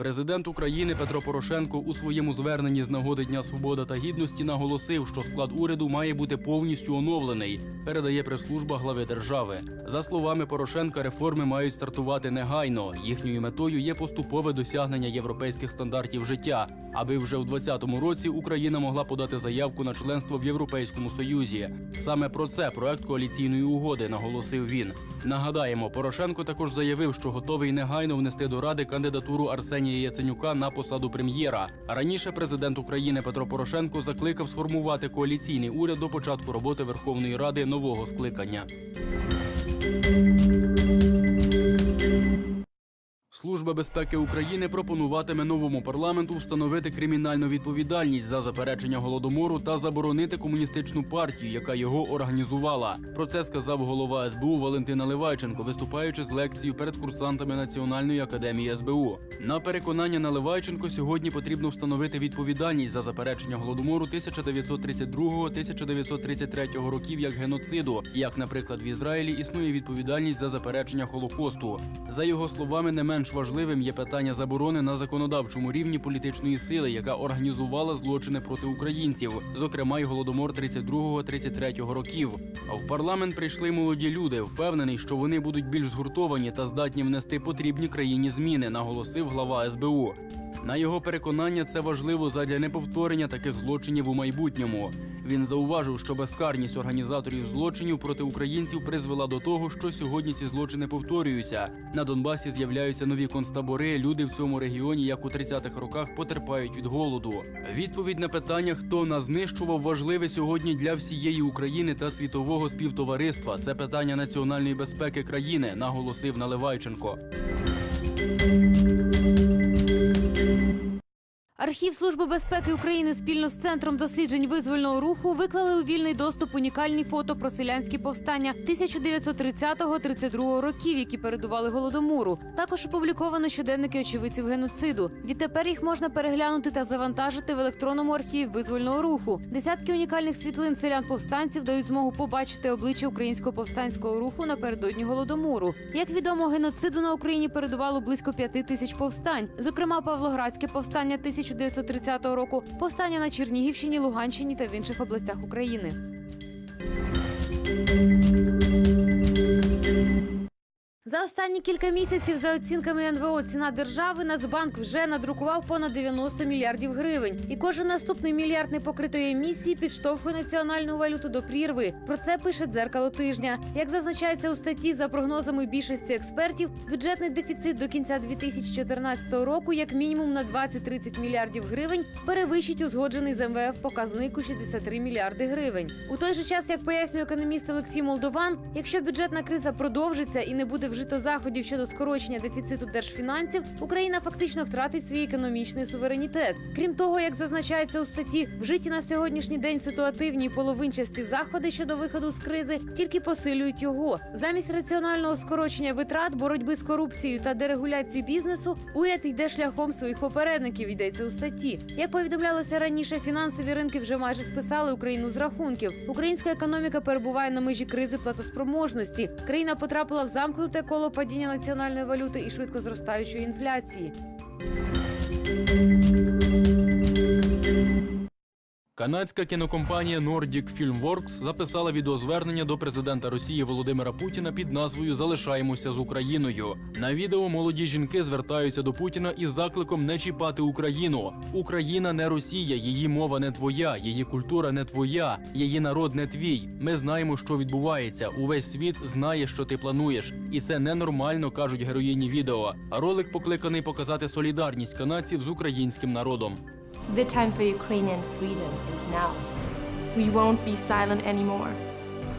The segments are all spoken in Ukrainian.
Президент України Петро Порошенко у своєму зверненні з нагоди Дня Свободи та Гідності наголосив, що склад уряду має бути повністю оновлений. Передає прес-служба глави держави. За словами Порошенка, реформи мають стартувати негайно. Їхньою метою є поступове досягнення європейських стандартів життя, аби вже у 2020 році Україна могла подати заявку на членство в Європейському Союзі. Саме про це проект коаліційної угоди наголосив він. Нагадаємо, Порошенко також заявив, що готовий негайно внести до ради кандидатуру Арсенія Яценюка на посаду прем'єра. Раніше президент України Петро Порошенко закликав сформувати коаліційний уряд до початку роботи Верховної Ради нового скликання. Служба безпеки України пропонуватиме новому парламенту встановити кримінальну відповідальність за заперечення голодомору та заборонити комуністичну партію, яка його організувала. Про це сказав голова СБУ Валентина Ливайченко, виступаючи з лекцією перед курсантами Національної академії СБУ. На переконання Наливайченко сьогодні потрібно встановити відповідальність за заперечення голодомору 1932-1933 років як геноциду, як, наприклад, в Ізраїлі існує відповідальність за заперечення Холокосту. За його словами, не менш важливим є питання заборони на законодавчому рівні політичної сили, яка організувала злочини проти українців, зокрема й голодомор 32-33 років. А в парламент прийшли молоді люди, впевнений, що вони будуть більш згуртовані та здатні внести потрібні країні зміни, наголосив глава СБУ. На його переконання, це важливо задля неповторення таких злочинів у майбутньому. Він зауважив, що безкарність організаторів злочинів проти українців призвела до того, що сьогодні ці злочини повторюються. На Донбасі з'являються нові концтабори. Люди в цьому регіоні, як у 30-х роках, потерпають від голоду. Відповідь на питання, хто нас знищував, важливе сьогодні для всієї України та світового співтовариства. Це питання національної безпеки країни, наголосив Наливайченко. Архів Служби безпеки України спільно з центром досліджень визвольного руху виклали у вільний доступ унікальні фото про селянські повстання 1930-32 років, які передували голодомору. Також опубліковано щоденники очевидців геноциду. Відтепер їх можна переглянути та завантажити в електронному архіві визвольного руху. Десятки унікальних світлин селян повстанців дають змогу побачити обличчя українського повстанського руху напередодні голодомору. Як відомо, геноциду на Україні передувало близько п'яти тисяч повстань, зокрема Павлоградське повстання 1930 року, повстання на Чернігівщині, Луганщині та в інших областях України. За останні кілька місяців, за оцінками НВО, ціна держави Нацбанк вже надрукував понад 90 мільярдів гривень. І кожен наступний мільярд непокритої емісії підштовхує національну валюту до прірви. Про це пише дзеркало тижня. Як зазначається у статті, за прогнозами більшості експертів, бюджетний дефіцит до кінця 2014 року, як мінімум на 20-30 мільярдів гривень, перевищить узгоджений з МВФ показник у 63 мільярди гривень. У той же час, як пояснює економіст Олексій Молдован, якщо бюджетна криза продовжиться і не буде вжито заходів щодо скорочення дефіциту держфінансів, Україна фактично втратить свій економічний суверенітет. Крім того, як зазначається у статті, вжиті на сьогоднішній день ситуативні половинчасті заходи щодо виходу з кризи тільки посилюють його. Замість раціонального скорочення витрат, боротьби з корупцією та дерегуляції бізнесу, уряд йде шляхом своїх попередників. Йдеться у статті. Як повідомлялося раніше, фінансові ринки вже майже списали Україну з рахунків. Українська економіка перебуває на межі кризи платоспроможності. Країна потрапила в замкнуте коло падіння національної валюти і швидко зростаючої інфляції. Канадська кінокомпанія Nordic Filmworks записала відеозвернення до президента Росії Володимира Путіна під назвою Залишаємося з Україною. На відео молоді жінки звертаються до Путіна із закликом не чіпати Україну. Україна не Росія, її мова не твоя, її культура не твоя, її народ не твій. Ми знаємо, що відбувається. Увесь світ знає, що ти плануєш, і це ненормально, кажуть героїні відео. Ролик покликаний показати солідарність канадців з українським народом. The time for Ukrainian freedom is now. We won't be silent anymore.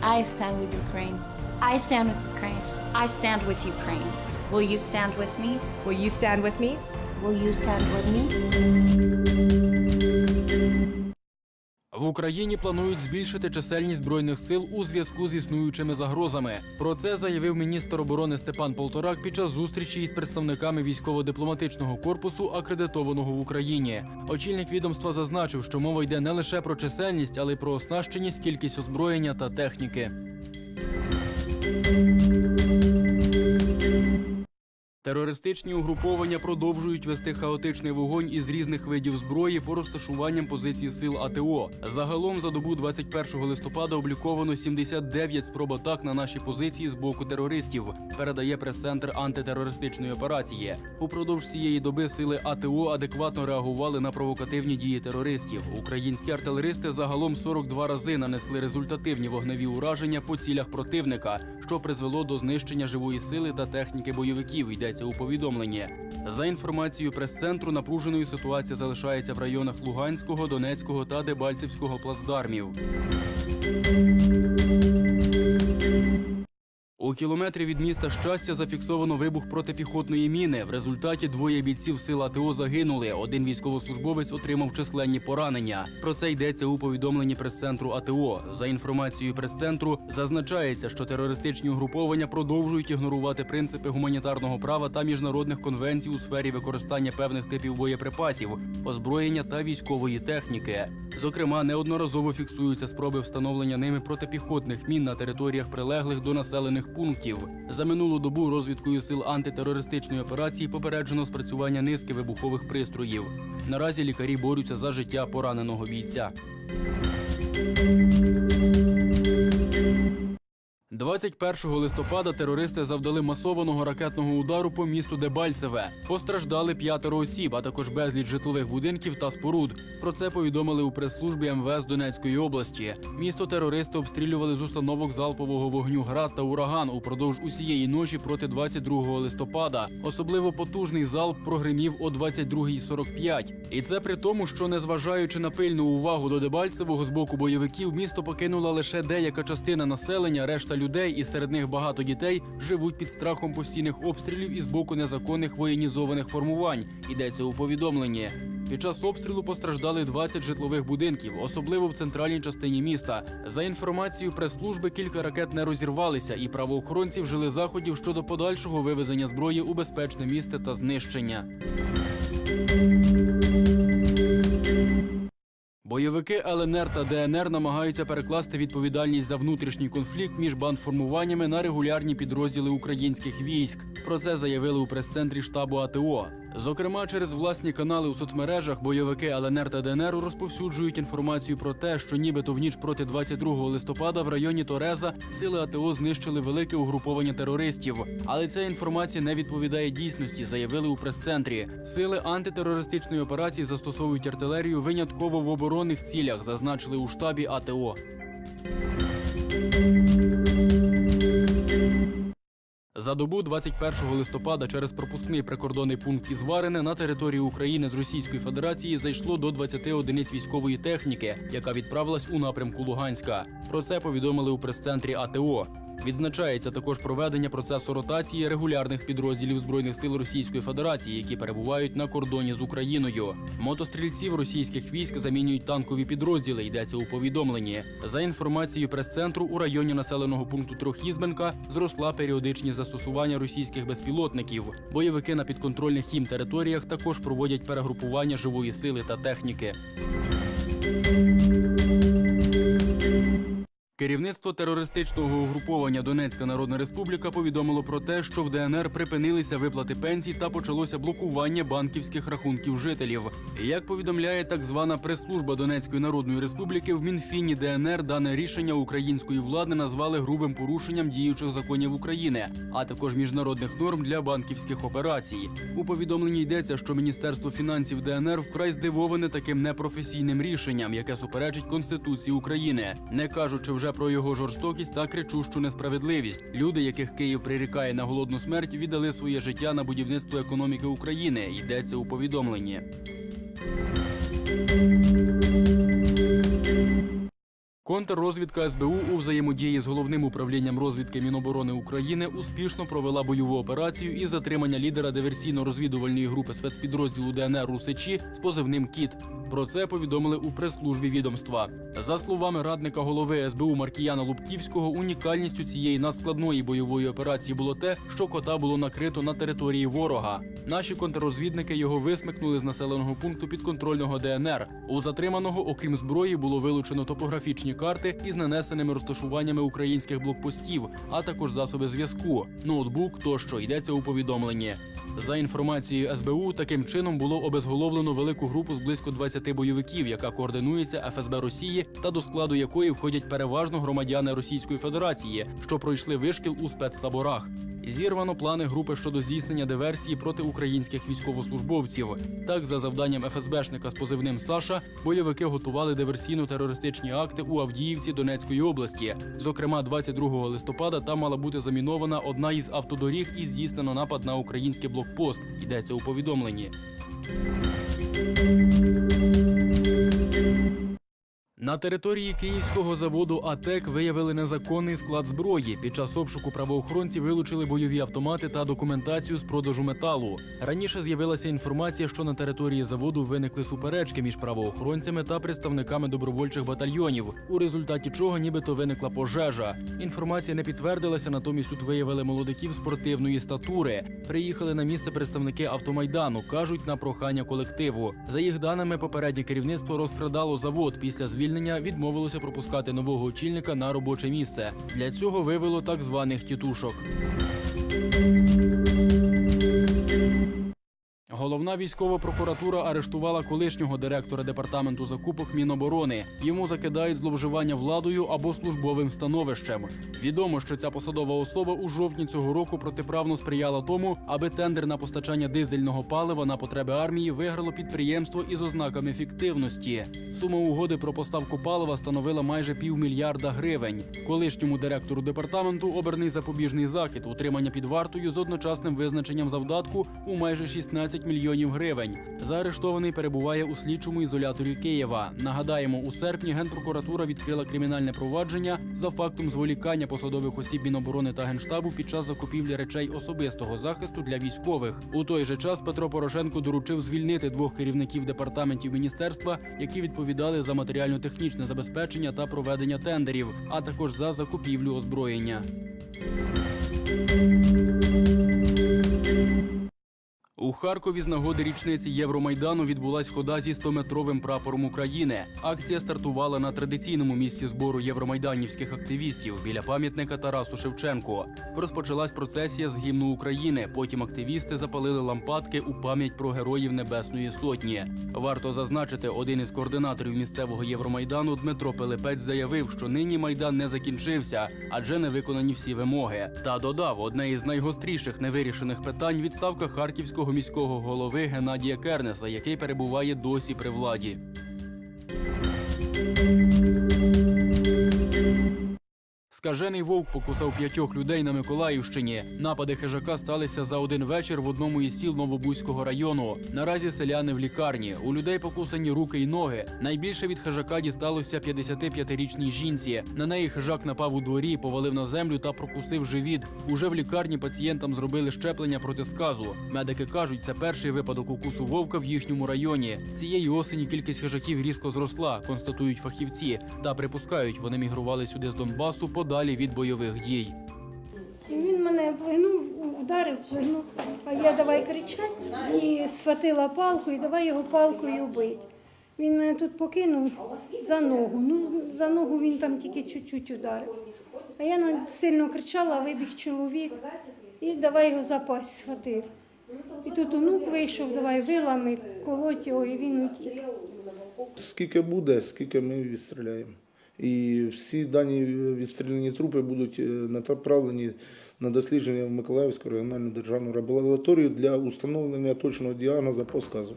I stand with Ukraine. I stand with Ukraine. I stand with Ukraine. Will you stand with me? Will you stand with me? Will you stand with me? Україні планують збільшити чисельність збройних сил у зв'язку з існуючими загрозами. Про це заявив міністр оборони Степан Полторак під час зустрічі із представниками військово-дипломатичного корпусу, акредитованого в Україні. Очільник відомства зазначив, що мова йде не лише про чисельність, але й про оснащеність, кількість озброєння та техніки. Терористичні угруповання продовжують вести хаотичний вогонь із різних видів зброї по розташуванням позицій сил АТО. Загалом за добу 21 листопада обліковано 79 спроб атак на наші позиції з боку терористів. Передає прес-центр антитерористичної операції. Упродовж цієї доби сили АТО адекватно реагували на провокативні дії терористів. Українські артилеристи загалом 42 рази нанесли результативні вогневі ураження по цілях противника, що призвело до знищення живої сили та техніки бойовиків. Йдеться у повідомленні. За інформацією прес-центру, напруженою ситуація залишається в районах Луганського, Донецького та Дебальцівського плацдармів. У кілометрі від міста щастя зафіксовано вибух протипіхотної міни. В результаті двоє бійців сил АТО загинули. Один військовослужбовець отримав численні поранення. Про це йдеться у повідомленні прес-центру АТО. За інформацією прес-центру, зазначається, що терористичні угруповання продовжують ігнорувати принципи гуманітарного права та міжнародних конвенцій у сфері використання певних типів боєприпасів, озброєння та військової техніки. Зокрема, неодноразово фіксуються спроби встановлення ними протипіхотних мін на територіях прилеглих до населених пунктів. За минулу добу розвідкою сил антитерористичної операції попереджено спрацювання низки вибухових пристроїв. Наразі лікарі борються за життя пораненого бійця. 21 листопада терористи завдали масованого ракетного удару по місту Дебальцеве. Постраждали п'ятеро осіб, а також безліч житлових будинків та споруд. Про це повідомили у прес-службі МВС Донецької області. Місто терористи обстрілювали з установок залпового вогню град та ураган упродовж усієї ночі проти 22 листопада. Особливо потужний залп прогримів о 22.45. І це при тому, що незважаючи на пильну увагу до Дебальцевого з боку бойовиків, місто покинула лише деяка частина населення, решта людей, і серед них багато дітей, живуть під страхом постійних обстрілів із боку незаконних воєнізованих формувань. Йдеться у повідомленні. Під час обстрілу постраждали 20 житлових будинків, особливо в центральній частині міста. За інформацією прес-служби, кілька ракет не розірвалися, і правоохоронці вжили заходів щодо подальшого вивезення зброї у безпечне місце та знищення. Бойовики ЛНР та ДНР намагаються перекласти відповідальність за внутрішній конфлікт між бандформуваннями на регулярні підрозділи українських військ. Про це заявили у прес-центрі штабу АТО. Зокрема, через власні канали у соцмережах бойовики ЛНР та ДНР розповсюджують інформацію про те, що нібито в ніч проти 22 листопада в районі Тореза сили АТО знищили велике угруповання терористів. Але ця інформація не відповідає дійсності, заявили у прес-центрі. Сили антитерористичної операції застосовують артилерію винятково в оборонних цілях, зазначили у штабі АТО. За добу 21 листопада через пропускний прикордонний пункт із Варине на територію України з Російської Федерації зайшло до 20 одиниць військової техніки, яка відправилась у напрямку Луганська. Про це повідомили у прес-центрі АТО. Відзначається також проведення процесу ротації регулярних підрозділів збройних сил Російської Федерації, які перебувають на кордоні з Україною. Мотострільців російських військ замінюють танкові підрозділи. Йдеться у повідомленні. За інформацією прес-центру, у районі населеного пункту Трохізменка зросла періодичність застосування російських безпілотників. Бойовики на підконтрольних їм територіях також проводять перегрупування живої сили та техніки. Керівництво терористичного угруповання Донецька Народна Республіка повідомило про те, що в ДНР припинилися виплати пенсій та почалося блокування банківських рахунків жителів. Як повідомляє так звана прес-служба Донецької Народної Республіки, в Мінфіні ДНР дане рішення української влади назвали грубим порушенням діючих законів України, а також міжнародних норм для банківських операцій. У повідомленні йдеться, що Міністерство фінансів ДНР вкрай здивоване таким непрофесійним рішенням, яке суперечить Конституції України, не кажучи вже про його жорстокість та кричущу несправедливість. Люди, яких Київ прирікає на голодну смерть, віддали своє життя на будівництво економіки України. Йдеться у повідомленні. Контррозвідка СБУ у взаємодії з головним управлінням розвідки Міноборони України успішно провела бойову операцію із затримання лідера диверсійно-розвідувальної групи спецпідрозділу ДНР Русичі з позивним Кіт. Про це повідомили у прес-службі відомства. За словами радника голови СБУ Маркіяна Лубківського, унікальністю цієї надскладної бойової операції було те, що кота було накрито на території ворога. Наші контррозвідники його висмикнули з населеного пункту підконтрольного ДНР. У затриманого, окрім зброї, було вилучено топографічні карти із нанесеними розташуваннями українських блокпостів, а також засоби зв'язку, ноутбук тощо йдеться у повідомленні. За інформацією СБУ, таким чином було обезголовлено велику групу з близько 20 бойовиків, яка координується ФСБ Росії та до складу якої входять переважно громадяни Російської Федерації, що пройшли вишкіл у спецтаборах. Зірвано плани групи щодо здійснення диверсії проти українських військовослужбовців. Так, за завданням ФСБшника з позивним Саша, бойовики готували диверсійно-терористичні акти у Авдіївці Донецької області. Зокрема, 22 листопада там мала бути замінована одна із автодоріг і здійснено напад на український блокпост. Йдеться у повідомленні. На території київського заводу АТЕК виявили незаконний склад зброї. Під час обшуку правоохоронці вилучили бойові автомати та документацію з продажу металу. Раніше з'явилася інформація, що на території заводу виникли суперечки між правоохоронцями та представниками добровольчих батальйонів, у результаті чого нібито виникла пожежа. Інформація не підтвердилася, натомість тут виявили молодиків спортивної статури. Приїхали на місце представники автомайдану, кажуть на прохання колективу. За їх даними, попереднє керівництво розкрадало завод після звільнення відмовилося пропускати нового очільника на робоче місце. Для цього вивело так званих тітушок. Головна військова прокуратура арештувала колишнього директора департаменту закупок Міноборони. Йому закидають зловживання владою або службовим становищем. Відомо, що ця посадова особа у жовтні цього року протиправно сприяла тому, аби тендер на постачання дизельного палива на потреби армії виграло підприємство із ознаками фіктивності. Сума угоди про поставку палива становила майже півмільярда гривень. Колишньому директору департаменту оберний запобіжний захід, утримання під вартою з одночасним визначенням завдатку у майже 16 мільйонів гривень. Заарештований перебуває у слідчому ізоляторі Києва. Нагадаємо, у серпні генпрокуратура відкрила кримінальне провадження за фактом зволікання посадових осіб Міноборони та генштабу під час закупівлі речей особистого захисту для військових. У той же час Петро Порошенко доручив звільнити двох керівників департаментів міністерства, які відповідали за матеріально-технічне забезпечення та проведення тендерів, а також за закупівлю озброєння. У Харкові з нагоди річниці Євромайдану відбулась хода зі 100-метровим прапором України. Акція стартувала на традиційному місці збору євромайданівських активістів біля пам'ятника Тарасу Шевченку. Розпочалась процесія з гімну України. Потім активісти запалили лампадки у пам'ять про героїв Небесної Сотні. Варто зазначити, один із координаторів місцевого Євромайдану Дмитро Пилипець заявив, що нині майдан не закінчився, адже не виконані всі вимоги. Та додав, одне із найгостріших невирішених питань відставка харківського міського голови Геннадія Кернеса, який перебуває досі при владі. Скажений вовк покусав п'ятьох людей на Миколаївщині. Напади хижака сталися за один вечір в одному із сіл Новобузького району. Наразі селяни в лікарні. У людей покусані руки й ноги. Найбільше від хижака дісталося 55-річній жінці. На неї хижак напав у дворі, повалив на землю та прокусив живіт. Уже в лікарні пацієнтам зробили щеплення проти сказу. Медики кажуть, це перший випадок укусу вовка в їхньому районі. Цієї осені кількість хижаків різко зросла, констатують фахівці. Та припускають, вони мігрували сюди з Донбасу подалі від бойових дій. І Він мене плигнув, ударив, плигнув, а я давай кричать і схватила палку і давай його палкою бити. Він мене тут покинув за ногу. Ну, за ногу він там тільки чуть-чуть ударив. А я сильно кричала, вибіг чоловік і давай його за пасть схватив. І тут онук вийшов, давай вилами, колоть його, і він утік. Скільки буде, скільки ми відстріляємо. І всі дані відстріляні трупи будуть е, направлені на дослідження в Миколаївську регіональну державну лабораторію для установлення точного діагнозу по сказу.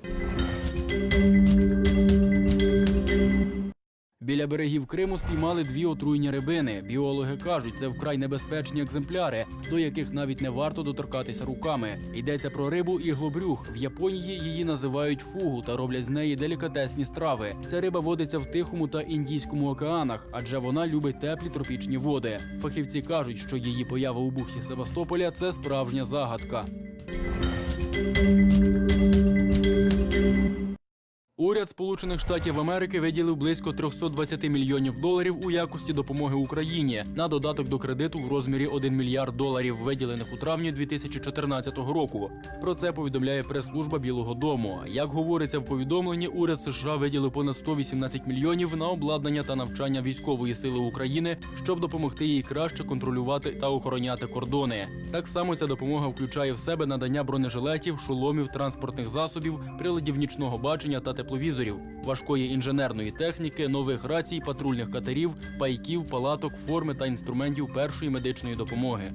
Біля берегів Криму спіймали дві отруйні рибини. Біологи кажуть, це вкрай небезпечні екземпляри, до яких навіть не варто доторкатися руками. Йдеться про рибу іглобрюх. В Японії її називають фугу та роблять з неї делікатесні страви. Ця риба водиться в Тихому та Індійському океанах, адже вона любить теплі тропічні води. Фахівці кажуть, що її поява у бухті Севастополя це справжня загадка. Уряд Сполучених Штатів Америки виділив близько 320 мільйонів доларів у якості допомоги Україні на додаток до кредиту в розмірі 1 мільярд доларів, виділених у травні 2014 року. Про це повідомляє прес-служба Білого Дому. Як говориться в повідомленні, уряд США виділив понад 118 мільйонів на обладнання та навчання військової сили України, щоб допомогти їй краще контролювати та охороняти кордони. Так само ця допомога включає в себе надання бронежилетів, шоломів, транспортних засобів, приладів нічного бачення та тепловізорів, важкої інженерної техніки, нових рацій, патрульних катерів, пайків, палаток, форми та інструментів першої медичної допомоги.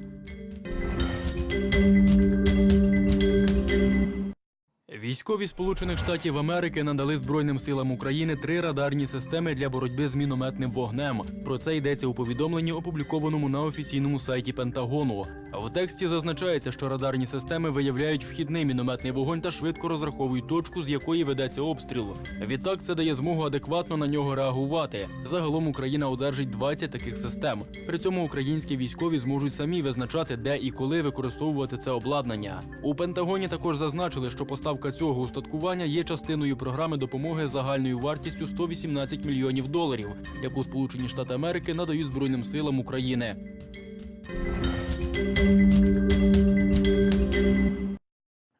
Військові Сполучених Штатів Америки надали Збройним силам України три радарні системи для боротьби з мінометним вогнем. Про це йдеться у повідомленні, опублікованому на офіційному сайті Пентагону. В тексті зазначається, що радарні системи виявляють вхідний мінометний вогонь та швидко розраховують точку, з якої ведеться обстріл. Відтак це дає змогу адекватно на нього реагувати. Загалом Україна одержить 20 таких систем. При цьому українські військові зможуть самі визначати, де і коли використовувати це обладнання. У Пентагоні також зазначили, що поставка цього устаткування є частиною програми допомоги загальною вартістю 118 мільйонів доларів, яку Сполучені Штати Америки надають Збройним силам України.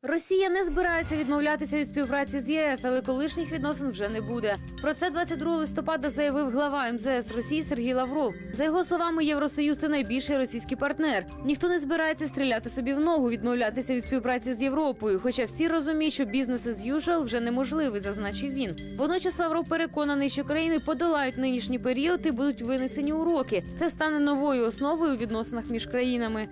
Росія не збирається відмовлятися від співпраці з ЄС, але колишніх відносин вже не буде. Про це 22 листопада заявив глава МЗС Росії Сергій Лавров. За його словами, Євросоюз це найбільший російський партнер. Ніхто не збирається стріляти собі в ногу, відмовлятися від співпраці з Європою. Хоча всі розуміють, що бізнес as usual вже неможливий, зазначив він. Водночас Лавров переконаний, що країни подолають нинішній період і будуть винесені уроки. Це стане новою основою у відносинах між країнами.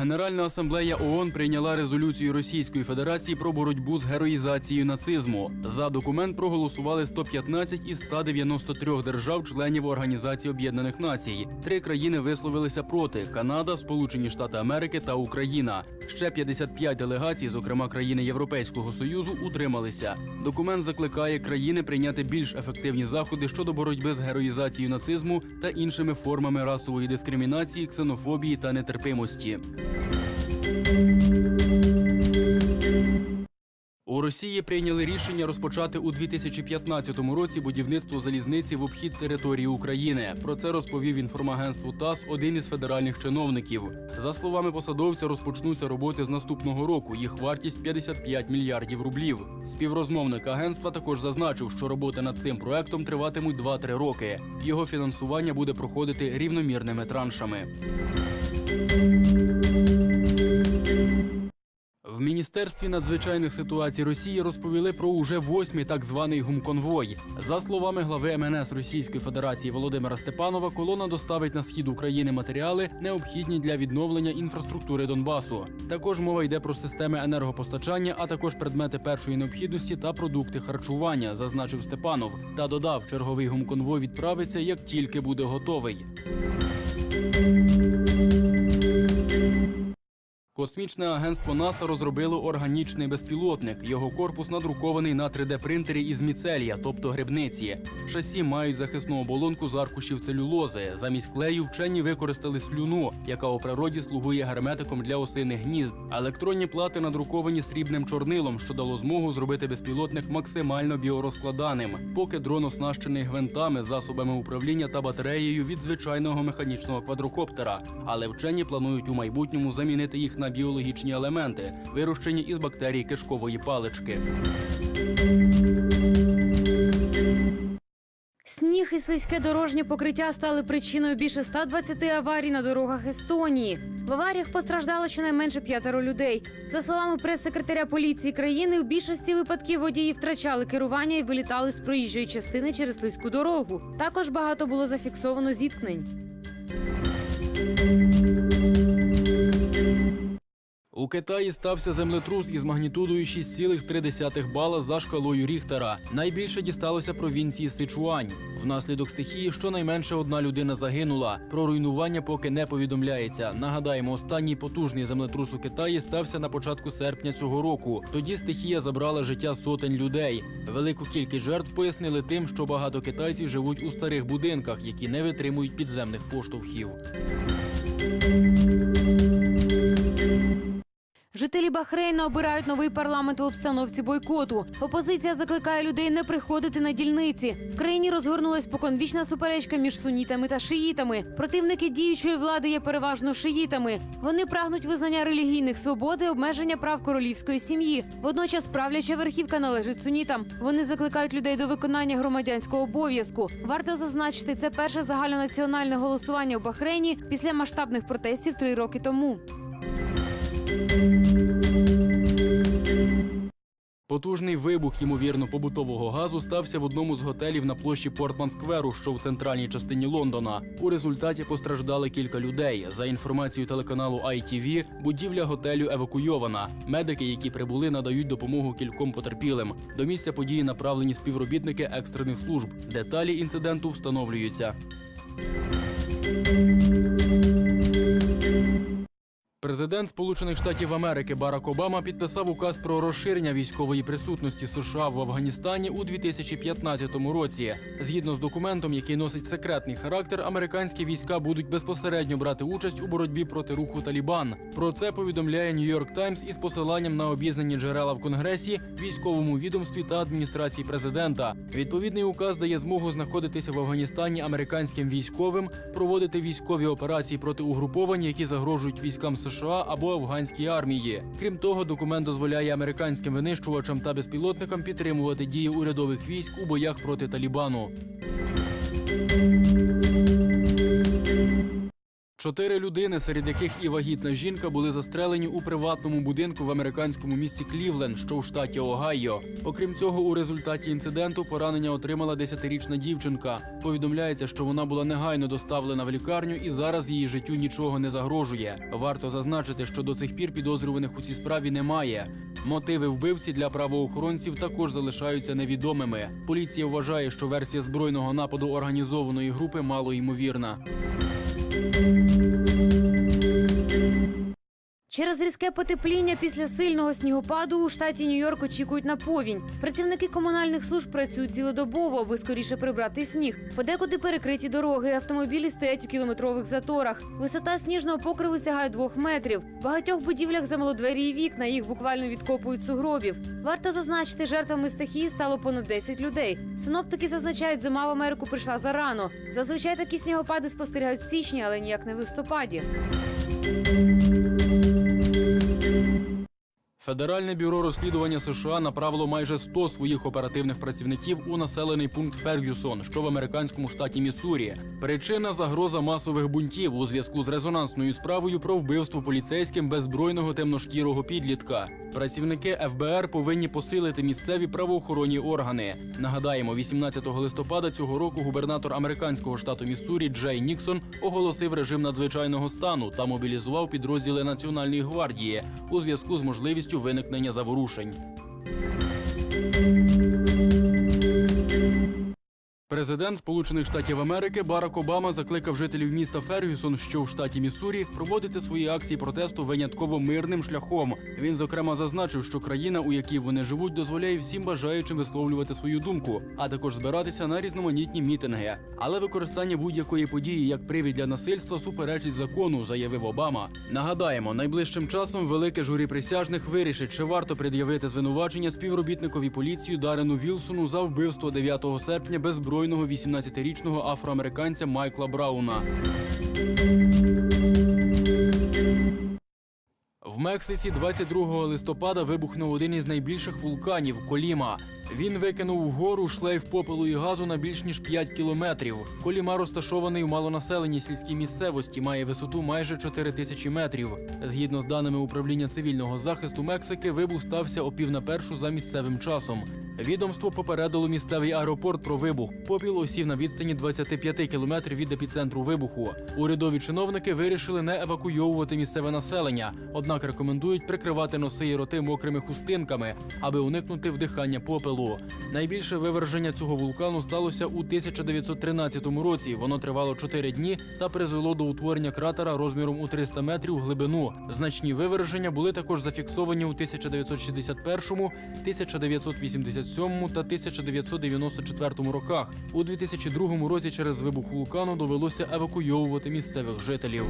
Генеральна асамблея ООН прийняла резолюцію Російської Федерації про боротьбу з героїзацією нацизму. За документ проголосували 115 із 193 держав-членів Організації Об'єднаних Націй. Три країни висловилися проти: Канада, Сполучені Штати Америки та Україна. Ще 55 делегацій, зокрема країни Європейського союзу, утрималися. Документ закликає країни прийняти більш ефективні заходи щодо боротьби з героїзацією нацизму та іншими формами расової дискримінації, ксенофобії та нетерпимості. У Росії прийняли рішення розпочати у 2015 році будівництво залізниці в обхід території України. Про це розповів інформагентству ТАСС один із федеральних чиновників. За словами посадовця, розпочнуться роботи з наступного року. Їх вартість 55 мільярдів рублів. Співрозмовник агентства також зазначив, що роботи над цим проектом триватимуть 2-3 роки. Його фінансування буде проходити рівномірними траншами. В міністерстві надзвичайних ситуацій Росії розповіли про уже восьмий так званий гумконвой. За словами глави МНС Російської Федерації Володимира Степанова, колона доставить на схід України матеріали, необхідні для відновлення інфраструктури Донбасу. Також мова йде про системи енергопостачання, а також предмети першої необхідності та продукти харчування, зазначив Степанов. Та додав, черговий гумконвой відправиться, як тільки буде готовий. Космічне агентство НАСА розробило органічний безпілотник. Його корпус надрукований на 3D-принтері із міцелія, тобто грибниці. Шасі мають захисну оболонку з аркушів целюлози. Замість клею вчені використали слюну, яка у природі слугує герметиком для осиних гнізд. Електронні плати надруковані срібним чорнилом, що дало змогу зробити безпілотник максимально біорозкладаним. Поки дрон оснащений гвинтами, засобами управління та батареєю від звичайного механічного квадрокоптера. Але вчені планують у майбутньому замінити їх на біологічні елементи, вирощені із бактерій кишкової палички. Сніг і слизьке дорожнє покриття стали причиною більше 120 аварій на дорогах Естонії. В аваріях постраждало щонайменше п'ятеро людей. За словами прес-секретаря поліції країни, в більшості випадків водії втрачали керування і вилітали з проїжджої частини через слизьку дорогу. Також багато було зафіксовано зіткнень. У Китаї стався землетрус із магнітудою 6,3 бала за шкалою Ріхтера. Найбільше дісталося провінції Сичуань. Внаслідок стихії щонайменше одна людина загинула. Про руйнування поки не повідомляється. Нагадаємо, останній потужний землетрус у Китаї стався на початку серпня цього року. Тоді стихія забрала життя сотень людей. Велику кількість жертв пояснили тим, що багато китайців живуть у старих будинках, які не витримують підземних поштовхів. Жителі Бахрейна обирають новий парламент в обстановці бойкоту. Опозиція закликає людей не приходити на дільниці. В країні розгорнулась поконвічна суперечка між сунітами та шиїтами. Противники діючої влади є переважно шиїтами. Вони прагнуть визнання релігійних свобод і обмеження прав королівської сім'ї. Водночас правляча верхівка належить сунітам. Вони закликають людей до виконання громадянського обов'язку. Варто зазначити, це перше загальнонаціональне голосування в Бахрейні після масштабних протестів три роки тому. Потужний вибух, ймовірно, побутового газу стався в одному з готелів на площі Портман Скверу, що в центральній частині Лондона. У результаті постраждали кілька людей. За інформацією телеканалу ITV, будівля готелю евакуйована. Медики, які прибули, надають допомогу кільком потерпілим. До місця події направлені співробітники екстрених служб. Деталі інциденту встановлюються. Президент Сполучених Штатів Америки Барак Обама підписав указ про розширення військової присутності США в Афганістані у 2015 році. Згідно з документом, який носить секретний характер, американські війська будуть безпосередньо брати участь у боротьбі проти руху Талібан. Про це повідомляє Нью-Йорк Таймс із посиланням на обізнані джерела в Конгресі, військовому відомстві та адміністрації президента. Відповідний указ дає змогу знаходитися в Афганістані американським військовим, проводити військові операції проти угруповань, які загрожують військам США або афганській армії. Крім того, документ дозволяє американським винищувачам та безпілотникам підтримувати дії урядових військ у боях проти Талібану. Чотири людини, серед яких і вагітна жінка, були застрелені у приватному будинку в американському місті Клівленд, що у штаті Огайо. Окрім цього, у результаті інциденту поранення отримала 10-річна дівчинка. Повідомляється, що вона була негайно доставлена в лікарню і зараз її життю нічого не загрожує. Варто зазначити, що до цих пір підозрюваних у цій справі немає. Мотиви вбивці для правоохоронців також залишаються невідомими. Поліція вважає, що версія збройного нападу організованої групи мало ймовірна. Через різке потепління після сильного снігопаду у штаті Нью-Йорк очікують на повінь. Працівники комунальних служб працюють цілодобово, аби скоріше прибрати сніг. Подекуди перекриті дороги, автомобілі стоять у кілометрових заторах. Висота сніжного покриву сягає двох метрів. В багатьох будівлях замило двері і вікна. Їх буквально відкопують сугробів. Варто зазначити, жертвами стихії стало понад 10 людей. Синоптики зазначають, зима в Америку прийшла зарано. Зазвичай такі снігопади спостерігають в січні, але ніяк не в листопаді. Федеральне бюро розслідування США направило майже 100 своїх оперативних працівників у населений пункт Фергюсон, що в американському штаті Міссурі. Причина загроза масових бунтів у зв'язку з резонансною справою про вбивство поліцейським беззбройного темношкірого підлітка. Працівники ФБР повинні посилити місцеві правоохоронні органи. Нагадаємо, 18 листопада цього року губернатор американського штату Міссурі Джей Ніксон оголосив режим надзвичайного стану та мобілізував підрозділи Національної гвардії у зв'язку з можливістю виникнення заворушень. Президент Сполучених Штатів Америки Барак Обама закликав жителів міста Фергюсон, що в штаті Міссурі, проводити свої акції протесту винятково мирним шляхом. Він зокрема зазначив, що країна, у якій вони живуть, дозволяє всім бажаючим висловлювати свою думку, а також збиратися на різноманітні мітинги. Але використання будь-якої події як привід для насильства суперечить закону, заявив Обама. Нагадаємо, найближчим часом велике журі присяжних вирішить, чи варто пред'явити звинувачення співробітникові поліції Дарену Вілсону за вбивство 9 серпня беззбройного 18-річного афроамериканця Майкла Брауна. В Мексиці 22 листопада вибухнув один із найбільших вулканів Коліма. Він викинув вгору шлейф попелу і газу на більш ніж 5 кілометрів. Коліма розташований у малонаселеній сільській місцевості, має висоту майже 4 тисячі метрів. Згідно з даними управління цивільного захисту Мексики, вибух стався о пів на першу за місцевим часом. Відомство попередило місцевий аеропорт про вибух. Попіл осів на відстані 25 кілометрів від епіцентру вибуху. Урядові чиновники вирішили не евакуйовувати місцеве населення, однак рекомендують прикривати носи і роти мокрими хустинками, аби уникнути вдихання попелу. Найбільше виверження цього вулкану сталося у 1913 році. Воно тривало 4 дні та призвело до утворення кратера розміром у 300 метрів глибину. Значні виверження були також зафіксовані у 1961, 1987 та 1994 роках. У 2002 році через вибух вулкану довелося евакуйовувати місцевих жителів.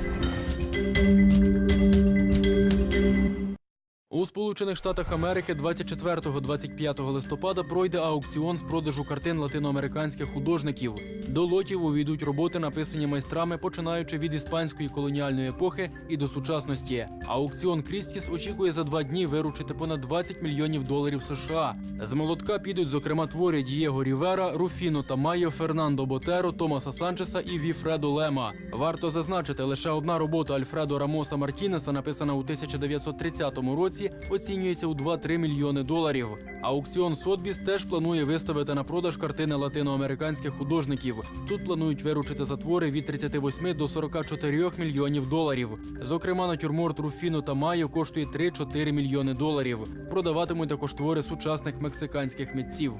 Сполучених Штатах Америки 24-25 листопада пройде аукціон з продажу картин латиноамериканських художників. До лотів увійдуть роботи, написані майстрами, починаючи від іспанської колоніальної епохи і до сучасності. Аукціон Крістіс очікує за два дні виручити понад 20 мільйонів доларів США. З молотка підуть зокрема твори Дієго Рівера, Руфіно та Майо, Фернандо Ботеро, Томаса Санчеса і Віфредо Лема. Варто зазначити, лише одна робота Альфредо Рамоса Мартінеса, написана у 1930 році, оцінюється у 2-3 мільйони доларів. Аукціон Сотбіс теж планує виставити на продаж картини латиноамериканських художників. Тут планують виручити за твори від 38 до 44 мільйонів доларів. Зокрема, натюрморт Руфіно та Майо коштує 3-4 мільйони доларів. Продаватимуть також твори сучасних мексиканських митців.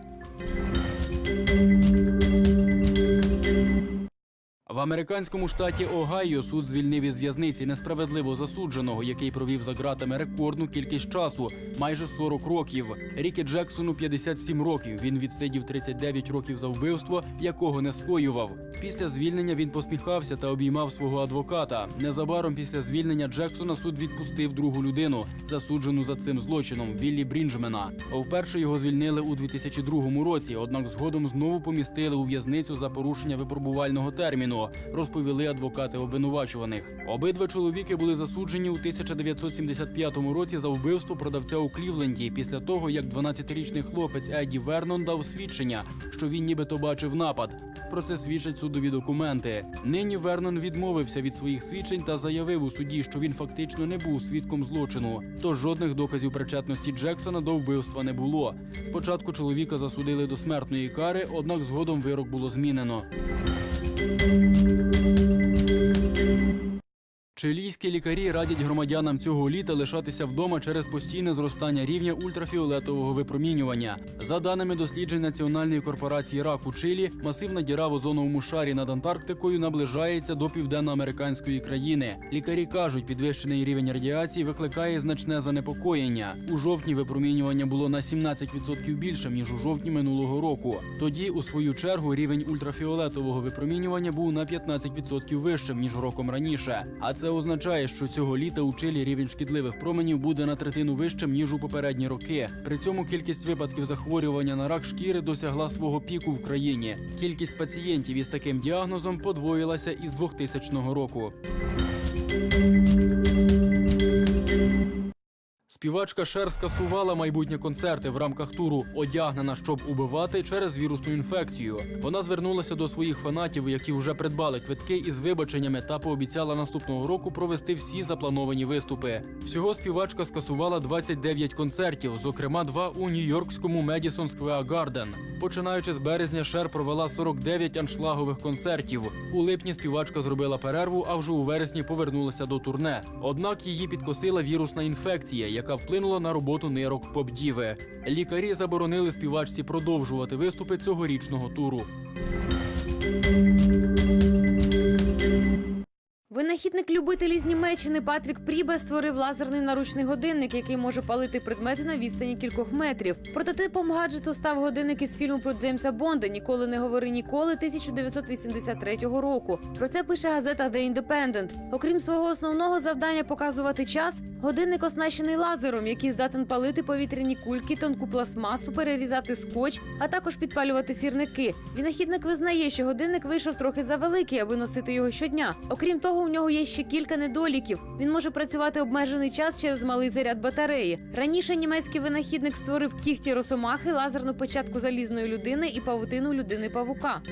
В американському штаті Огайо суд звільнив із в'язниці несправедливо засудженого, який провів за ґратами рекордну кількість часу майже 40 років. Рікі Джексону 57 років. Він відсидів 39 років за вбивство, якого не скоював. Після звільнення він посміхався та обіймав свого адвоката. Незабаром після звільнення Джексона суд відпустив другу людину, засуджену за цим злочином Віллі Брінджмена. Вперше його звільнили у 2002 році, однак згодом знову помістили у в'язницю за порушення випробувального терміну, розповіли адвокати обвинувачуваних. Обидва чоловіки були засуджені у 1975 році за вбивство продавця у Клівленді після того, як 12-річний хлопець Еді Вернон дав свідчення, що він нібито бачив напад. Про це свідчать судові документи. Нині Вернон відмовився від своїх свідчень та заявив у суді, що він фактично не був свідком злочину. Тож жодних доказів причетності Джексона до вбивства не було. Спочатку чоловіка засудили до смертної кари, однак згодом вирок було змінено. Música Чилійські лікарі радять громадянам цього літа лишатися вдома через постійне зростання рівня ультрафіолетового випромінювання. За даними досліджень Національної корпорації раку Чилі, масивна діра в озоновому шарі над Антарктикою наближається до південноамериканської країни. Лікарі кажуть, підвищений рівень радіації викликає значне занепокоєння. У жовтні випромінювання було на 17% більшим ніж у жовтні минулого року. Тоді, у свою чергу, рівень ультрафіолетового випромінювання був на 15% вищим ніж роком раніше. А це означає, що цього літа у Чилі рівень шкідливих променів буде на третину вищим ніж у попередні роки. При цьому кількість випадків захворювання на рак шкіри досягла свого піку в країні. Кількість пацієнтів із таким діагнозом подвоїлася із 2000 року. Співачка Шер скасувала майбутні концерти в рамках туру Одягнена, щоб убивати через вірусну інфекцію. Вона звернулася до своїх фанатів, які вже придбали квитки із вибаченнями та пообіцяла наступного року провести всі заплановані виступи. Всього співачка скасувала 29 концертів, зокрема два у нью-йоркському Madison Square Garden. Починаючи з березня, Шер провела 49 аншлагових концертів. У липні співачка зробила перерву, а вже у вересні повернулася до турне. Однак її підкосила вірусна інфекція, яка вплинула на роботу нирок поп-діви. Лікарі заборонили співачці продовжувати виступи цьогорічного туру. Винахідник-любитель із Німеччини Патрік Прібе створив лазерний наручний годинник, який може палити предмети на відстані кількох метрів. Прототипом гаджету став годинник із фільму про Джеймса Бонда Ніколи не говори ніколи 1983 року. Про це пише газета The Independent. Окрім свого основного завдання показувати час, годинник оснащений лазером, який здатен палити повітряні кульки, тонку пластмасу, перерізати скотч, а також підпалювати сірники. Винахідник визнає, що годинник вийшов трохи завеликий, аби носити його щодня. Окрім того, у нього є ще кілька недоліків. Він може працювати обмежений час через малий заряд батареї. Раніше німецький винахідник створив кігті росомахи, лазерну печатку залізної людини і павутину людини павука.